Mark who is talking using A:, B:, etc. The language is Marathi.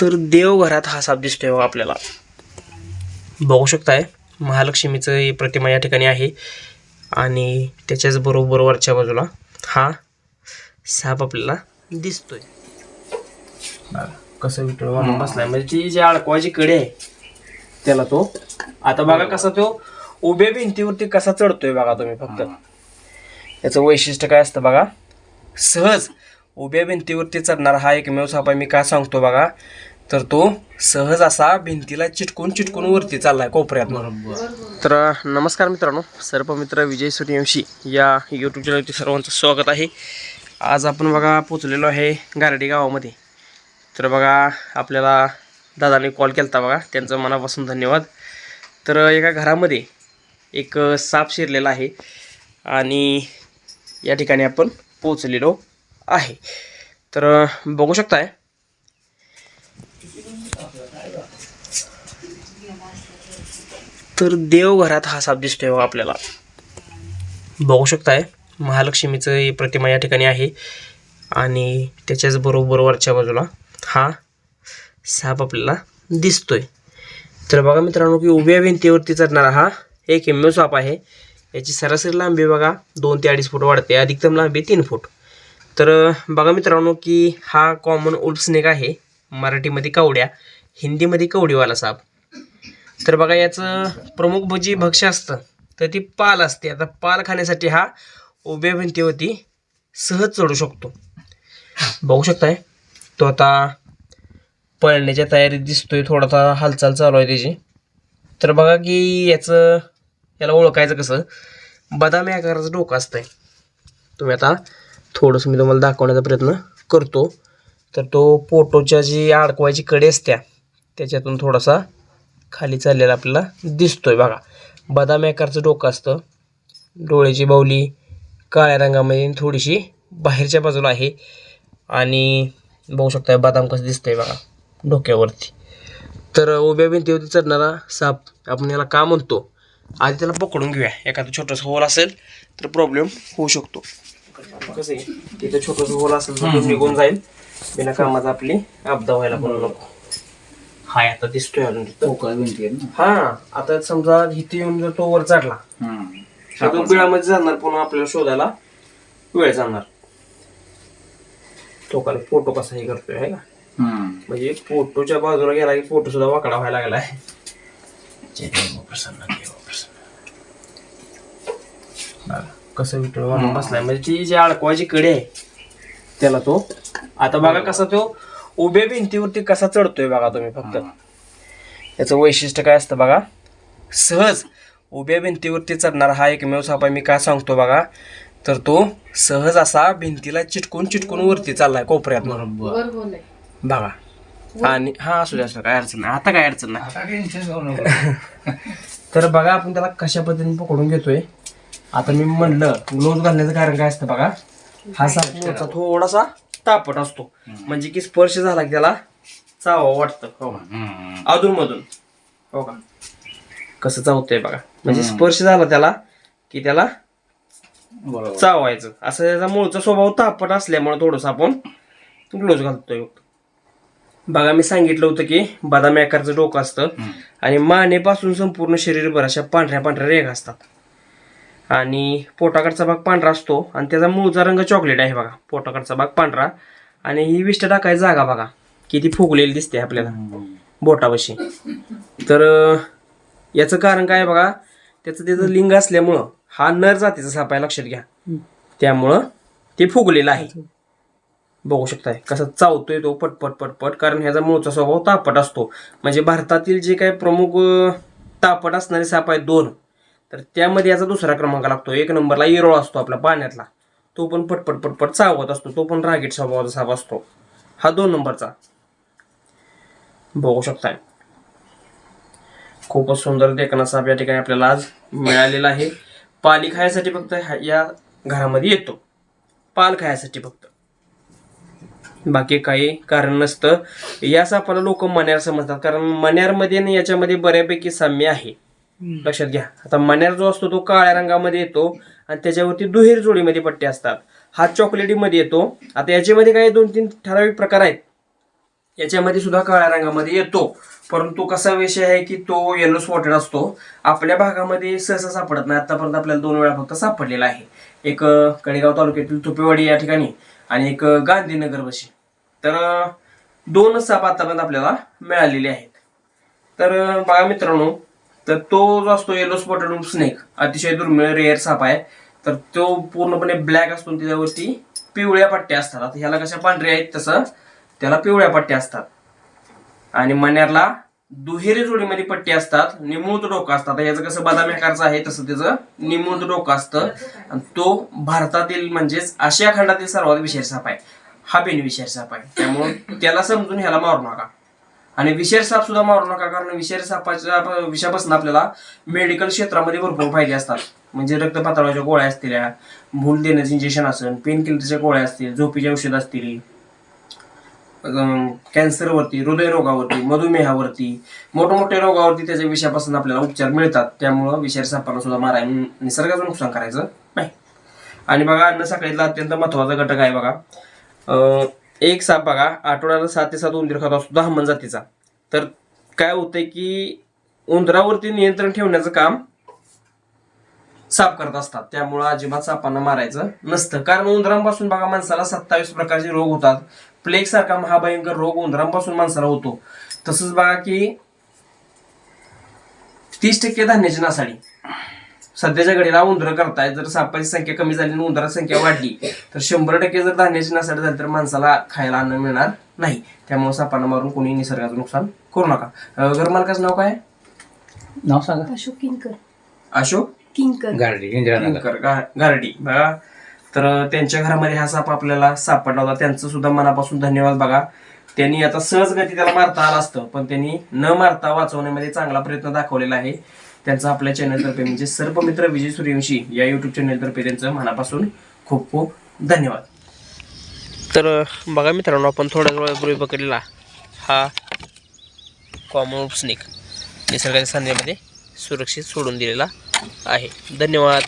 A: तर देवघरात हा साप दिसतोय बघा आपल्याला. बघू शकताय महालक्ष्मीचं ही प्रतिमा या ठिकाणी आहे. आणि त्याच्याच बरोबर वरच्या बाजूला हा साप आपल्याला दिसतोय. कसं मारून बसलाय. म्हणजे ती जी अडकवायची कडे आहे त्याला तो. आता बघा कसा तो उभ्या भिंतीवरती कसा चढतोय बघा तुम्ही फक्त. याचं वैशिष्ट्य काय असतं बघा सहज उभ्या भिंतीवरती चढणारा हा एकमेव साप आहे मी काय सांगतो बघा? तर तो सहज असा भिंतीला चिटकून चिटकून वरती चाललाय कोपऱ्यात तर नमस्कार मित्रांनो सर्पमित्र विजय सूर्यवंशी या यूट्यूब चॅनलवरती सर्वांचं स्वागत आहे. आज आपण बघा पोचलेलो आहे गारडी गावामध्ये. तर बघा आपल्याला दादाने कॉल केला होता बघा. त्यांचं मनापासून धन्यवाद. तर एका घरामध्ये एक साप शिरलेला आहे. आणि या ठिकाणी आपण पोचलेलो आहे. तर बघू शकताय. तर देवघरात हा साप दिसतोय बघा आपल्याला. बघू शकताय महालक्ष्मीचं प्रतिमा या ठिकाणी आहे. आणि त्याच्याच बरोबर वरच्या बाजूला हा साप आपल्याला दिसतोय. तर बघा मित्रांनो की उभ्या भिंतीवरती चढणारा हा एक एम साप आहे. याची सरासरी लांबी बघा दोन ते अडीच फूट वाढते. अधिकतम लांबी तीन फूट. तर बघा मित्रांनो की हा कॉमन उल्फ स्नेक आहे. मराठीमध्ये कवड्या हिंदीमध्ये कवडीवाला साप. तर बघा याचं प्रमुख भजी भक्ष्य असतं. तर ती पाल असते. आता पाल खाण्यासाठी हा उभ्या भिंतीवरती सहज चढू शकतो. बघू शकताय? तो आता पळण्याच्या तयारीत दिसतोय. थोडासा हालचाल चालू आहे त्याची. तर बघा की याचं याला ओळखायचं कसं? बदामी आकाराचं डोकं असतंय. तुम्ही आता थोडंसं मी तुम्हाला दाखवण्याचा प्रयत्न करतो. तर तो पोटोच्या जी अडकवायची कडे असत्या त्याच्यातून थोडासा खाली चाललेला आपल्याला दिसतोय बघा. बदाम आकारचं डोकं असतं. डोळ्याची बावली काळ्या रंगामध्ये थोडीशी बाहेरच्या बाजूला आहे. आणि बघू शकता बदाम कसं दिसतंय बघा डोक्यावरती. तर उभ्या भिंतीवरती चढणारा साप आपण याला का म्हणतो? आधी त्याला पकडून घेऊया. एखादं छोटंसं होल असेल तर प्रॉब्लेम होऊ शकतो. कसं आहे तिथं छोटंसं होल असेल तर तो निघून जाईल. बिना कामाचा आपली अपदा व्हायला पण नको. हाय आता दिसतोय अजून तिथं.
B: पोकळ भिंती आहेत ना.
A: हा आता समजा इथे येऊन जर तो वर चढला
B: हम्म.
A: तर बिळामध्ये जाणार पुन्हा आपल्याला शोधायला वेळ जाणार. तो काल फोटो कसा हे करतोय है का?
B: हम्म.
A: म्हणजे फोटोच्या बाजूला गेला की फोटो सुद्धा वाकडा व्हायला लागलाय. जय देव प्रसन्न देव प्रसन्न बघा, कसं विठ्ठल? मारून बसलाय. म्हणजे ती जी अडकवायची कडे आहे त्याला तो. आता बघा कसा तो उभ्या भिंतीवरती कसा चढतोय बघा तुम्ही फक्त. याचं वैशिष्ट्य काय असतं बघा? सहज उभ्या भिंतीवरती चढणारा हा एकमेव साप आहे. मी काय सांगतो बघा? तर तो सहज असा भिंतीला चिटकून चिटकून वरती चाललाय कोपऱ्यात
B: बरोबर.
A: बघा. आणि हा असू दे असू दे, काय अडचण नाही. आता काय अडचण नाही.
B: आता टेन्शन घेऊ नको.
A: तर बघा आपण त्याला कशा पद्धतीने पकडून घेतोय. आता मी म्हणलं ग्लोव्ह घालण्याचं कारण काय असतं बघा? हा साप मूळचा थोडासा तापट असतो. म्हणजे की स्पर्श झाला की त्याला चावा वाटतं. हो का. अधून मधून हो का? कसं चावतंय बघा. म्हणजे स्पर्श झाला त्याला की त्याला चावायचं. असं त्याचा मूळचा स्वभाव तापट असल्यामुळे थोडस आपण ग्लोव्ह घालतोय बघा मी सांगितलं होतं की बदामी आकारचं डोकं असतं आणि मानेपासून संपूर्ण शरीरभर अशा पांढऱ्या पांढऱ्या रेघ असतात. आणि पोटाकडचा भाग पांढरा असतो आणि त्याचा मूळचा रंग चॉकलेट आहे बघा. पोटाकडचा भाग पांढरा आणि ही विष्ट टाकायची जागा बघा. किती फुगलेली दिसते आपल्याला बोटापाशी. तर याचं कारण काय आहे बघा? त्याचं त्याचं लिंग असल्यामुळं हा नर जातीचा साप आहे लक्षात घ्या. त्यामुळं ते फुगलेलं आहे. बघू शकताय कसं चावतोय तो पटपट पटपट कारण ह्याचा मूळचा स्वभाव तापट असतो. म्हणजे भारतातील जे काही प्रमुख तापट असणारे साप आहेत दोन. तर त्यामध्ये याचा दुसरा क्रमांक लागतो. एक नंबरला इरोळ असतो आपला पाण्यातला. तो पण पटपट पटपट चावत असतो. तो पण रागीट स्वभावाचा साप असतो. हा दोन नंबरचा. बघू शकता खूपच सुंदर देखना साप या ठिकाणी आपल्याला आज मिळालेला आहे. पाली खायसाठी फक्त या घरामध्ये येतो. पाल खायसाठी फक्त. बाकी काही कारण नसतं. या सापाला लोक मन्यार समजतात. कारण मन्यारमध्ये आणि याच्यामध्ये बऱ्यापैकी साम्य आहे. लक्षात घ्या. आता मण्यार जो असतो तो काळ्या रंगामध्ये येतो आणि त्याच्यावरती दुहेर जोडीमध्ये पट्टे असतात. हा चॉकलेटीमध्ये येतो. आता याच्यामध्ये काही दोन तीन ठराविक प्रकार आहेत. याच्यामध्ये सुद्धा काळ्या रंगामध्ये येतो. परंतु कसा विषय आहे की तो येलो स्पॉटेड असतो. आपल्या भागामध्ये सहसा सापडत नाही. आतापर्यंत आपल्याला दोन वेळा फक्त सापडलेला आहे. एक कडेगाव तालुक्यातील तुपेवाडी या ठिकाणी आणि एक गांधीनगर बशी. तर दोनच साप आतापर्यंत आपल्याला मिळालेले आहेत. तर बघा मित्रांनो तर तो जो असतो येलो स्पॉटेड स्नेक अतिशय दुर्मिळ रेअर साप आहे. तर तो पूर्णपणे ब्लॅक असतो त्याच्यावरती पिवळ्या पट्ट्या असतात. आता ह्याला कशा पांढऱ्या आहेत तसं त्याला पिवळ्या पट्ट्या असतात. आणि मन्यारला दुहेरी जोडीमध्ये पट्टी असतात निमुळत डोकं असतात याचं कसं बदामी आकारचं आहे तसं त्याचं निमुळत डोकं असतं. आणि तो भारतातील म्हणजेच आशिया खंडातील सर्वात विशेष साप आहे. हा बेन विशेष साप आहे. त्यामुळे त्याला समजून ह्याला मारू नका. आणि विषारी साप सुद्धा मारू नका कारण विषारी सापाच्या विषापासून आपल्याला मेडिकल क्षेत्रामध्ये भरपूर फायदे असतात. म्हणजे रक्तपातळाच्या गोळ्या असतील भूल देण्याचं इंजेक्शन असेल पेन किलरच्या गोळ्या असतील झोपीचे औषध असतील कॅन्सरवरती हृदयरोगावरती मधुमेहावरती मोठमोठ्या रोगावरती त्याच्या विषयापासून आपल्याला उपचार मिळतात. त्यामुळं विषारी सापांना सुद्धा माराय निसर्गाचं नुकसान करायचं नाही. आणि बघा अन्न साखळीतला अत्यंत महत्त्वाचा घटक आहे बघा. एक साप बघा आठवड्याला सात ते सात उंदीर खात असतो दहा जातीचा. तर काय होतंय की उंदरावरती नियंत्रण ठेवण्याचं काम साप करत असतात. त्यामुळं अजिबात सापांना मारायचं नसतं. कारण उंदरांपासून बघा माणसाला सत्तावीस प्रकारचे रोग होतात. प्लेग सारखा महाभयंकर रोग उंदरांपासून माणसाला होतो. तसंच बघा की तीस टक्के धान्याची नासाडी. सध्याच्या घडीला उंदरं करताय. जर सापाची संख्या कमी झाली आणि उंदराची संख्या वाढली तर शंभर टक्के जर धान्याची नासाडी झाली तर माणसाला खायला अन्न मिळणार नाही. त्यामुळे सापांना मारून कोणी निसर्गाचं नुकसान करू नका. घरमालकाचं नाव काय?
B: नाव सांगा.
C: अशोक किंकर
A: अशोक
C: किंकर
B: गारडी
A: किंकर, गा- गारडी. बघा. तर त्यांच्या घरामध्ये हा साप आपल्याला सापडला होता. त्यांचं सुद्धा मनापासून धन्यवाद बघा. त्यांनी आता सहजगती त्याला मारता आलं असतं पण त्यांनी न मारता वाचवण्यामध्ये चांगला प्रयत्न दाखवलेला आहे. त्यांचा आपल्या चॅनलतर्फे म्हणजे सर्पमित्र विजय सूर्यवंशी या युट्यूब चॅनलतर्फे त्यांचं मनापासून खूप खूप धन्यवाद. तर बघा मित्रांनो आपण थोड्या वेळापूर्वी पकडलेला हा कॉमन स्नेक निसर्गाच्या सान्यामध्ये सुरक्षित सोडून दिलेला आहे. धन्यवाद.